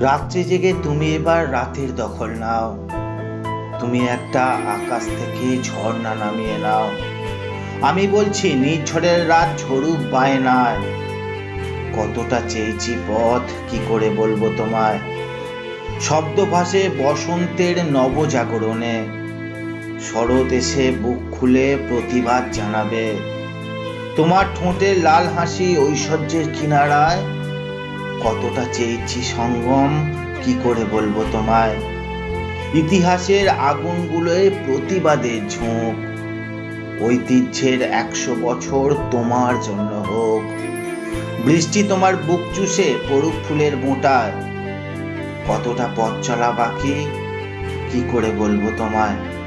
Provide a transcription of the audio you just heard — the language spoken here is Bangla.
রাত্রে জেগে তুমি এবার রাতের দখল নাও। তুমি একটা আকাশ থেকে ঝর্ণা নামিয়ে নাও। আমি বলছি নির্ঝরের রাত ঝরুক বায়নায় কতটা চেয়েছি পথ, কি করে বলব তোমায়? শব্দ ভাসে বসন্তের নবজাগরণে। শরৎ এসে বুক খুলে প্রতিবাদ জানাবে। তোমার ঠোঁটে লাল হাসি ঐশ্বর্যের কিনারায় কতটা চেয়েছি সঙ্গম? কি করে বলব তোমায়? ইতিহাসের আগুনগুলোয় প্রতিবাদের ঝোঁক। ঐতিহ্যের একশো বছর তোমার জন্য হোক। বৃষ্টি তোমার বুক চুষে পড়ুক ফুলের মোটায় কতটা পথ চলা বাকি? কি করে বলব তোমায়?